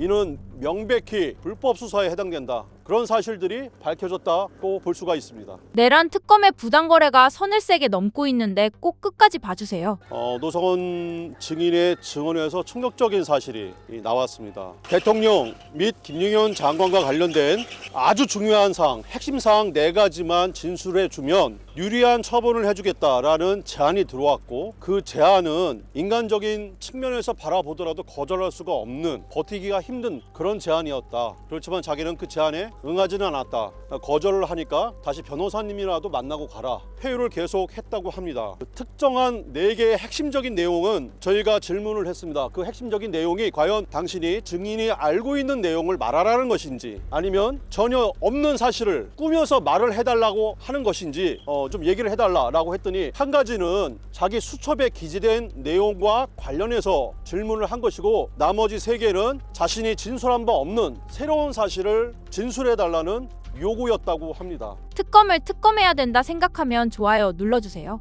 이는 명백히 불법 수사에 해당된다. 그런 사실들이 밝혀졌다고 볼 수가 있습니다. 내란 특검의 부당 거래가 선을 세게 넘고 있는데 꼭 끝까지 봐주세요. 어, 노성원 증인의 증언에서 충격적인 사실이 이 나왔습니다. 대통령 및 김용현 장관과 관련된 아주 중요한 사항, 핵심 사항 네 가지만 진술해 주면 유리한 처분을 해주겠다라는 제안이 들어왔고 그 제안은 인간적인 측면에서 바라보더라도 거절할 수가 없는 버티기가 힘든 그런 제안이었다. 그렇지만 자기는 그 제안에 응하지는 않았다. 거절을 하니까 다시 변호사님이라도 만나고 가라. 회유를 계속 했다고 합니다. 그 특정한 네 개의 핵심적인 내용은 저희가 질문을 했습니다. 그 핵심적인 내용이 과연 당신이 증인이 알고 있는 내용을 말하라는 것인지 아니면 전혀 없는 사실을 꾸며서 말을 해달라고 하는 것인지 어, 좀 얘기를 해달라라고 했더니 한 가지는 자기 수첩에 기재된 내용과 관련해서 질문을 한 것이고 나머지 세 개는 자신이 진술한 바 없는 새로운 사실을 진술해달라는 요구였다고 합니다. 특검을 특검해야 된다 생각하면 좋아요 눌러주세요.